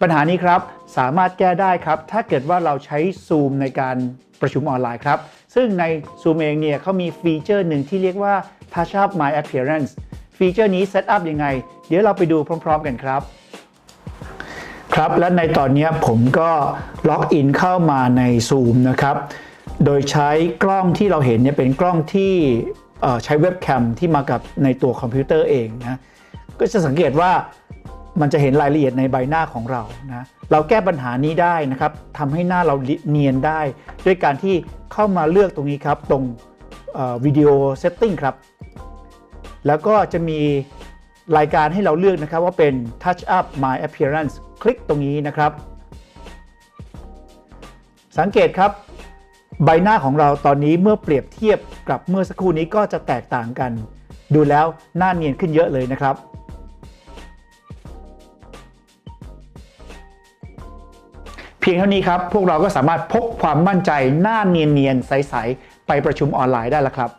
ปัญหานี้ครับสามารถแก้ได้ครับ ถ้าเกิดว่าเราใช้ Zoom ในการประชุมออนไลน์ครับ ซึ่งใน Zoom เองเนี่ยเขามีฟีเจอร์หนึ่งที่เรียกว่า Touch Up My Appearance ฟีเจอร์นี้เซตอัพยังไง เดี๋ยวเราไปดูพร้อม ๆ กันครับ ครับ และในตอนนี้ผมก็ล็อกอินเข้ามาใน Zoom นะครับ โดยใช้กล้องที่เราเห็นเนี่ยเป็นกล้องที่ใช้เว็บแคมที่มากับในตัวคอมพิวเตอร์เองนะ ก็จะสังเกตว่า มันจะเห็นรายละเอียดในใบหน้าของเรานะเราแก้ปัญหานี้ได้นะครับทำให้หน้าเราเนียนได้ ด้วยการที่เข้ามาเลือกตรงนี้ครับ ตรงวิดีโอเซตติ้งครับ แล้วก็จะมีรายการให้เราเลือกนะครับว่าเป็น Touch Up My Appearance คลิกตรงนี้นะครับ สังเกตครับ ใบหน้าของเราตอนนี้เมื่อเปรียบเทียบกับเมื่อสักครู่นี้ก็จะแตกต่างกัน ดูแล้วหน้าเนียนขึ้นเยอะเลยนะครับ พียงเท่านี้ครับ พวกเราก็สามารถพกความมั่นใจหน้าเนียนๆใส ๆ ไปประชุมออนไลน์ได้แล้วครับ